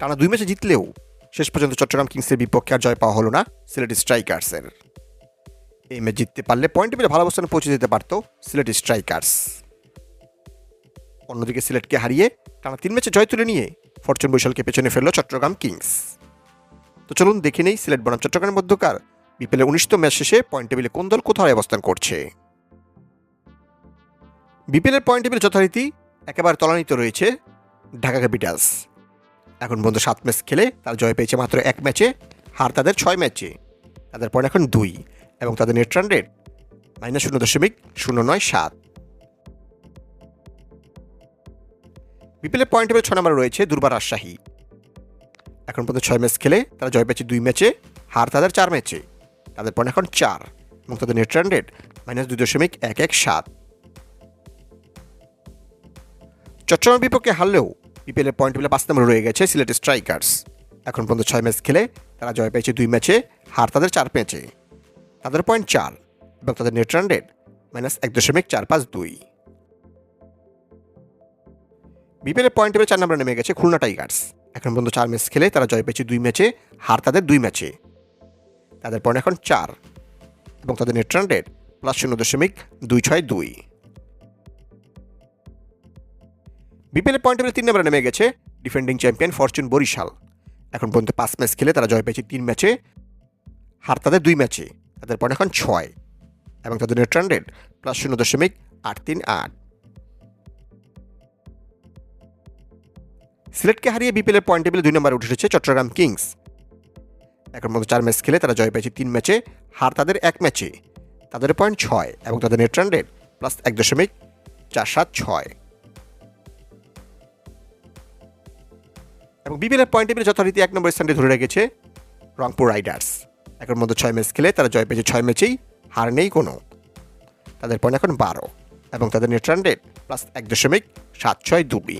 টানা দুই ম্যাচে জিতলেও শেষ পর্যন্ত চট্টগ্রাম কিংসের বিপক্ষে আর জয় পাওয়া হলো না সিলেট স্ট্রাইকার্সের। এই ম্যাচ জিততে পারলে পয়েন্ট টেবিলে ভালো অবস্থানে পৌঁছে যেতে পারত সিলেট স্ট্রাইকার্স। অন্যদিকে সিলেটকে হারিয়ে টানা তিন ম্যাচে জয় তুলে নিয়ে ফরচুন বৈশালকে পেছনে ফেলল চট্টগ্রাম কিংস। তো চলুন দেখে নেই সিলেট বনাম চট্টগ্রামের মধ্যকার বিপিএলের উনিশতম ম্যাচ শেষে পয়েন্ট টেবিলে কোন দল কোথায় অবস্থান করছে? বিপিএলের পয়েন্ট টেবিল যথারীতি একেবারে তলানিতে রয়েছে ঢাকা ক্যাপিটালস। এখন পর্যন্ত সাত ম্যাচ খেলে তারা জয় পেয়েছে মাত্র এক ম্যাচে হার তাদের ছয় ম্যাচে তাদের পয়েন্ট এখন দুই এবং তাদের নেট রান রেট মাইনাস শূন্য দশমিক শূন্য নয় সাত। বিপিএলের পয়েন্ট টেবিল ছয় নম্বরে রয়েছে দুর্বার রাজশাহী। এখন পর্যন্ত ছয় ম্যাচ খেলে তারা জয় পেয়েছে দুই ম্যাচে হার তাদের চার ম্যাচে তাদের পয়েন্ট এখন চার এবং তাদের নেট রান রেট মাইনাস দুই দশমিক এক এক সাত। চট্টগ্রামের বিপক্ষে হারলেও বিপিএলের পয়েন্ট টেবিলে পাঁচ নম্বরে রয়ে গেছে সিলেট স্ট্রাইকার্স এখন পর্যন্ত ছয় ম্যাচ খেলে তারা জয় পেয়েছে দুই ম্যাচে, হার তাদের চার ম্যাচে তাদের পয়েন্ট চার এবং তাদের নেট রান রেট মাইনাস এক দশমিক চার পাঁচ দুই। বিপিএলের পয়েন্ট টেবিলে চার নম্বরে নেমে গেছে খুলনা টাইগার্স। এখন পর্যন্ত চার ম্যাচ খেলে তারা জয় পেয়েছে দুই ম্যাচে, হার তাদের দুই ম্যাচে। তাদের পয়েন্ট এখন চার এবং তাদের নেট রান রেট প্লাস শূন্য দশমিক দুই ছয় দুই। বিপিএলের পয়েন্ট টেবিলে তিন নম্বরে নেমে গেছে ডিফেন্ডিং চ্যাম্পিয়ন ফরচুন বরিশাল। এখন পর্যন্ত পাঁচ ম্যাচ খেলে তারা জয় পেয়েছে তিন ম্যাচে হার তাদের দুই ম্যাচে তাদের পয়েন্ট এখন ছয়। এবং তাদের নেট রান রেট প্লাস শূন্য দশমিক আট তিন আট। সিলেটকে হারিয়ে বিপিএলের পয়েন্ট টেবিলে দুই নম্বরে উঠে এসেছে চট্টগ্রাম কিংস। এখন মতো চার ম্যাচ খেলে তারা জয় পেয়েছে তিন ম্যাচে হার তাদের এক ম্যাচে তাদের পয়েন্ট ছয় এবং তাদের নেট রান রেট প্লাস এক দশমিক চার সাত ছয়। এবং বিপিএলের পয়েন্ট টেবিলে যথারীতি এক নম্বর স্থানটি ধরে রেখেছে রংপুর রাইডার্স। এখন মধ্যে ছয় ম্যাচ খেলে তারা জয় পেয়েছে, ছয় ম্যাচেই হার নেই কোনো। তাদের পয়েন্ট এখন বারো এবং তাদের নেট রান রেট প্লাস এক দশমিক সাত ছয় দুই।